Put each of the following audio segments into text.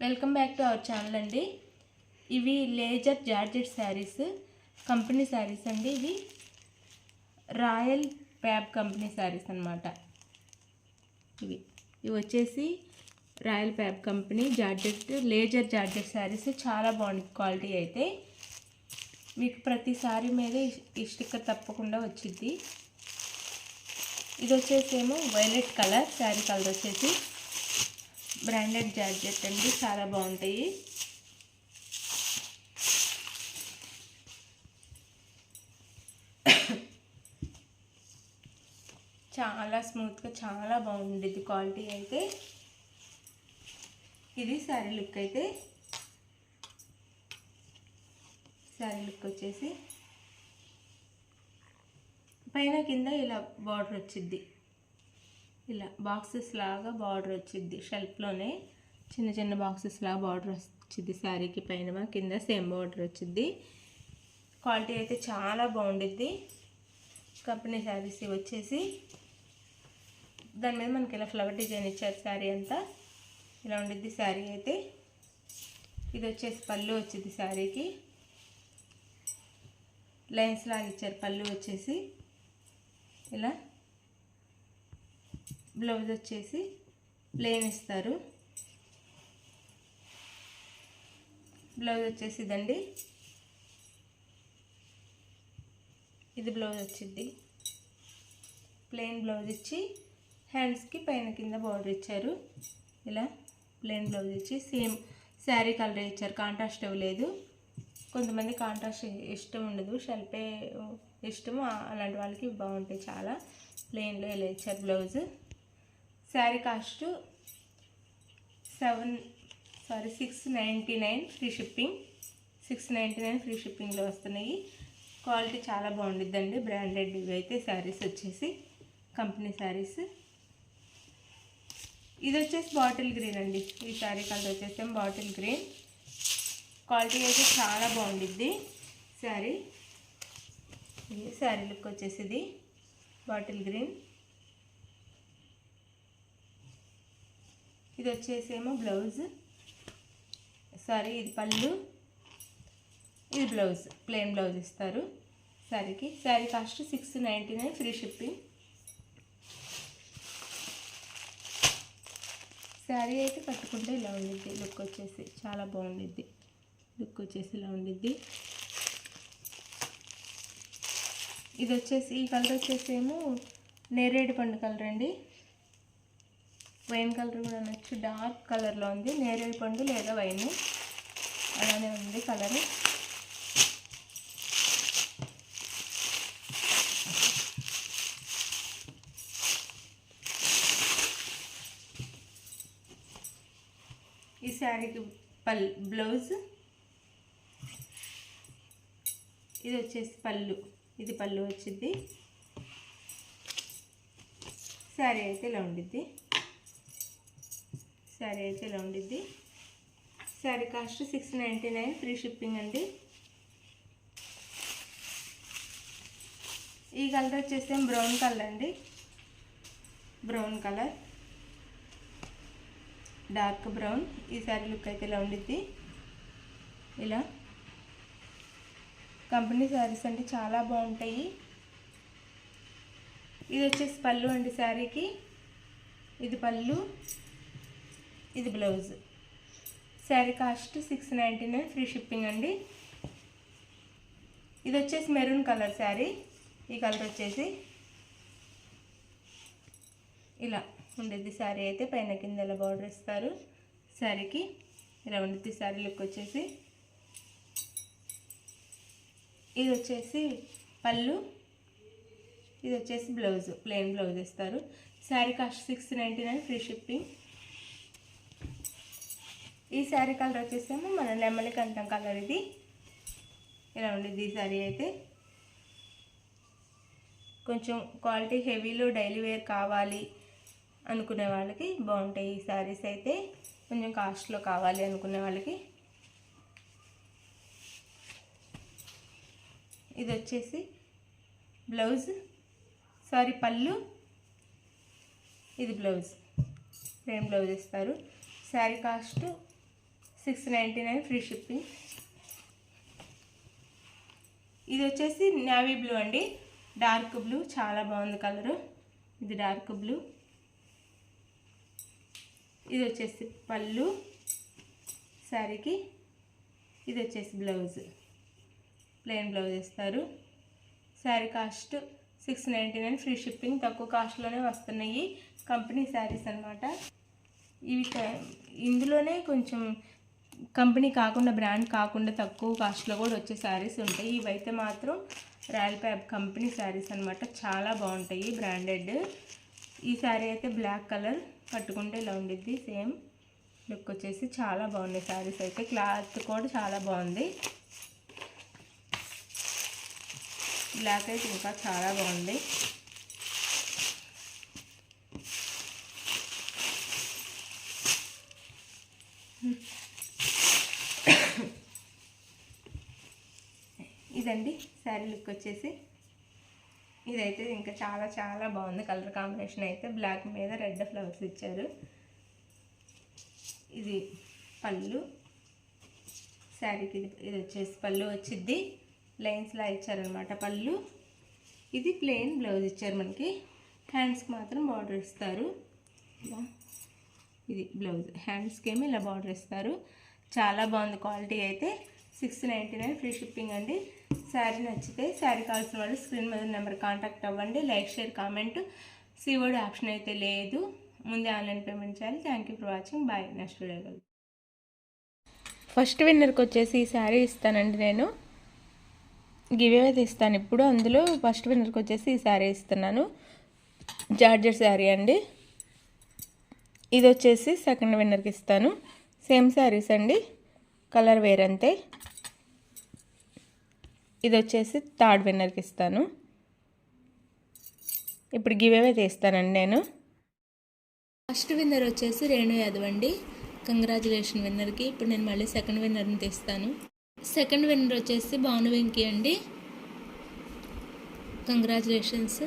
Welcome back to our channel అండి. ఇవి laser georgette saris company saris అండి. ఇవి రాయల్ ప్యాబ్ కంపెనీ శారీస్ అన్నమాట. ఇవి. ఇవి వచ్చేసి royal fab company georgette laser georgette saris. చాలా బాగుంది క్వాలిటీ అయితే. మీకు ప్రతి సారీ మీద ఈ- స్టిక్కర్ తప్పకుండా వచ్చింది ఇది వచ్చేసి ఏమో వైలెట్ కలర్ శారీ కలర్ వచ్చేసి బ్రాండెడ్ జార్జెట్ అండి చాలా బాగుంటాయి. చాలా స్మూత్గా చాలా బాగుండేది క్వాలిటీ అయితే. ఇది శారీ లుక్ అయితే. శారీ లుక్ వచ్చేసి. పైన కింద ఇలా బార్డర్ వచ్చింది ఇలా బాక్సెస్ లాగా బార్డర్ వచ్చింది షెల్ఫ్లోనే చిన్న చిన్న బాక్సెస్ లాగా బార్డర్ వచ్చింది శారీకి పైన కింద సేమ్ బార్డర్ వచ్చింది క్వాలిటీ అయితే చాలా బాగుండిద్ది. కంపెనీ శారీస్ వచ్చేసి దాని మీద మనకి ఇలా ఫ్లవర్ డిజైన్ ఇచ్చారు శారీ అంతా. ఇలా ఉండిద్ది శారీ అయితే. ఇది వచ్చేసి పళ్ళు వచ్చింది శారీకి. లైన్స్ లాగా ఇచ్చారు పళ్ళు వచ్చేసి. ఇలా బ్లౌజ్ వచ్చేసి ప్లెయిన్ ఇస్తారు. బ్లౌజ్ వచ్చేసి ఇదండి. ఇది బ్లౌజ్ వచ్చింది. ప్లెయిన్ బ్లౌజ్ ఇచ్చి హ్యాండ్స్కి పైన కింద బార్డర్ ఇచ్చారు. ఇలా ప్లెయిన్ బ్లౌజ్ ఇచ్చి సేమ్ శారీ కలర్ ఇచ్చారు. కాంట్రాస్ట్ ఇవ్వలేదు. కొంతమంది కాంట్రాస్ట్ ఇష్టం ఉండదు. షల్పే ఇష్టం అలాంటి వాళ్ళకి బాగుంటాయి చాలా. ప్లెయిన్లో ఇలా ఇచ్చారు blouse. Sari cost seven sorry six ninety nine free shipping. Six ninety nine free షిప్పింగ్లో వస్తున్నాయి. క్వాలిటీ చాలా బాగుండిద్దండి. బ్రాండెడ్ ఇవి అయితే శారీస్ వచ్చేసి కంపెనీ శారీస్. ఇది వచ్చేసి బాటిల్ గ్రీన్ అండి. ఈ శారీ కలర్ వచ్చేసి బాటిల్ గ్రీన్. క్వాలిటీ అయితే చాలా బాగుండిద్ది శారీ. ఇది శారీ లుక్ వచ్చేసి ఇది బాటిల్ గ్రీన్. ఇది వచ్చేసేమో బ్లౌజ్. సారీ ఇది పళ్ళు. ఇది బ్లౌజ్ ప్లెయిన్ బ్లౌజ్ ఇస్తారు శారీకి sari cost six ninety nine free shipping. Sari అయితే కట్టుకుంటే ఇలా ఉండిద్ది. లుక్ వచ్చేసి చాలా బాగుండిద్ది. లుక్ వచ్చేసి ఇలా ఉండిద్ది. ఇది వచ్చేసి ఈ కలర్ వచ్చేసి ఏమో నేరేడు పండు కలర్ అండి. వైన్ కలర్ కూడా అనొచ్చు డార్క్ కలర్లో ఉంది. నేరేడు పండు లేదా వైన్. అలానే ఉంది కలర్. ఈ శారీకి పల్ బ్లౌజ్. ఇది వచ్చేసి పళ్ళు. ఇది పళ్ళు వచ్చింది. శారీ అయితే ఇలా ఉండిద్ది. శారీ అయితే ఇలా ఉండిద్ది. Sari cost six ninety nine free shipping అండి. ఈ కలర్ వచ్చేసి బ్రౌన్ కలర్ అండి. Brown colour. Dark brown. ఈ శారీ లుక్ అయితే ఇలా ఉండిద్ది. ఇలా. కంపెనీ శారీస్ అంటే చాలా బాగుంటాయి. ఇది వచ్చేసి పళ్ళు అండి శారీకి. ఇది పళ్ళు. ఇది blouse. Sari cost six ninety nine free shipping అండి. ఇది వచ్చేసి మెరూన్ కలర్ శారీ. ఈ కలర్ వచ్చేసి ఇలా ఉండేది శారీ అయితే పైన కింద ఇలా బార్డర్ ఇస్తారు. శారీకి ఇలా ఉండేది శారీ లుక్ వచ్చేసి ఇది వచ్చేసి పళ్ళు. ఇది వచ్చేసి బ్లౌజ్ ప్లెయిన్ బ్లౌజ్ ఇస్తారు. Sari cost six ninety nine free shipping. ఈ శారీ కలర్ వచ్చేసేమో మన నెమ్మలి కంఠం కలర్ ఇది. ఇలా ఉండేది ఈ శారీ అయితే. కొంచెం క్వాలిటీ హెవీలో డైలీ వేర్ కావాలి అనుకునే వాళ్ళకి బాగుంటాయి ఈ శారీస్ అయితే. కొంచెం కాస్ట్లో కావాలి అనుకునే వాళ్ళకి. ఇది వచ్చేసి బ్లౌజ్. సారీ పళ్ళు. ఇది బ్లౌజ్. ప్లేన్ బ్లౌజ్ ఇస్తారు sari cost six ninety nine free shipping. ఇది వచ్చేసి నావీ బ్లూ అండి. డార్క్ బ్లూ చాలా బాగుంది కలరు. ఇది డార్క్ బ్లూ. ఇది వచ్చేసి పళ్ళు శారీకి ఇది వచ్చేసి బ్లౌజ్. ప్లెయిన్ బ్లౌజ్ ఇస్తారు sari cost six ninety nine free shipping. తక్కువ కాస్ట్లోనే వస్తున్నాయి. కంపెనీ శారీస్ అనమాట ఇవి ఇందులోనే కొంచెం కంపెనీ కాకుండా బ్రాండ్ కాకుండా తక్కువ కాస్ట్లో కూడా వచ్చే శారీస్ ఉంటాయి. ఇవైతే మాత్రం రాయల్ ప్యాబ్ కంపెనీ శారీస్ అనమాట చాలా బాగుంటాయి బ్రాండెడ్. ఈ శారీ అయితే బ్లాక్ కలర్ కట్టుకుంటే ఇలా ఉండిద్ది. సేమ్ లుక్ వచ్చేసి చాలా బాగున్నాయి శారీస్ అయితే. క్లాత్ కూడా చాలా బాగుంది. బ్లాక్ అయితే ఇంకా చాలా బాగుంది. ఇదండి శారీ లుక్ వచ్చేసి. ఇదైతే ఇంకా చాలా చాలా బాగుంది. కలర్ కాంబినేషన్ అయితే బ్లాక్ మీద రెడ్ ఫ్లవర్స్ ఇచ్చారు. ఇది పళ్ళు. శారీకి ఇది ఇది వచ్చేసి పళ్ళు వచ్చిద్ది. లైన్స్లా ఇచ్చారనమాట పళ్ళు. ఇది ప్లెయిన్ బ్లౌజ్ ఇచ్చారు మనకి. హ్యాండ్స్కి మాత్రం బార్డర్ ఇస్తారు. ఇలా ఇది బ్లౌజ్. హ్యాండ్స్కి ఏమి ఇలా బార్డర్ ఇస్తారు. చాలా బాగుంది క్వాలిటీ అయితే. Six ninety nine free shipping అండి. శారీ నచ్చితే శారీ కావాల్సిన వాళ్ళు స్క్రీన్ మీద నెంబర్ కాంటాక్ట్ అవ్వండి. Like share comment. COD option అయితే లేదు. ముందే ఆన్లైన్ పేమెంట్ చేయాలి. Thank you for watching. Bye. Next video first విన్నర్కి వచ్చేసి ఈ శారీ ఇస్తానండి నేను. గివేవే తీస్తాను ఇప్పుడు. అందులో ఫస్ట్ విన్నర్కి వచ్చేసి ఈ శారీ ఇస్తున్నాను. జార్జర్ శారీ అండి. ఇది వచ్చేసి సెకండ్ విన్నర్కి ఇస్తాను. సేమ్ శారీస్ అండి. కలర్ వేరంతే. ఇది వచ్చేసి థర్డ్ విన్నర్కి ఇస్తాను. ఇప్పుడు గివేవే తీస్తానండి నేను. ఫస్ట్ విన్నర్ వచ్చేసి రేణు యాదవ్ అండి. కంగ్రాచులేషన్ విన్నర్కి. ఇప్పుడు నేను మళ్ళీ సెకండ్ విన్నర్ని తీస్తాను. సెకండ్ విన్నర్ వచ్చేసి భాను వెంకీ అండి. కంగ్రాచులేషన్స్.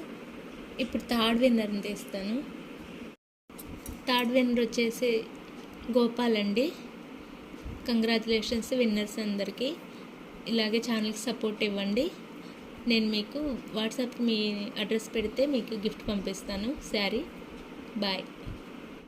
ఇప్పుడు థర్డ్ విన్నర్ని తీస్తాను. థర్డ్ విన్నర్ వచ్చేసి గోపాల్ అండి. కంగ్రాచులేషన్స్ విన్నర్స్ అందరికీ. ఇలాగే ఛానల్కి సపోర్ట్ ఇవ్వండి. నేను మీకు వాట్సాప్కి మీ అడ్రస్ పెడితే మీకు గిఫ్ట్ పంపిస్తాను. శారీ బాయ్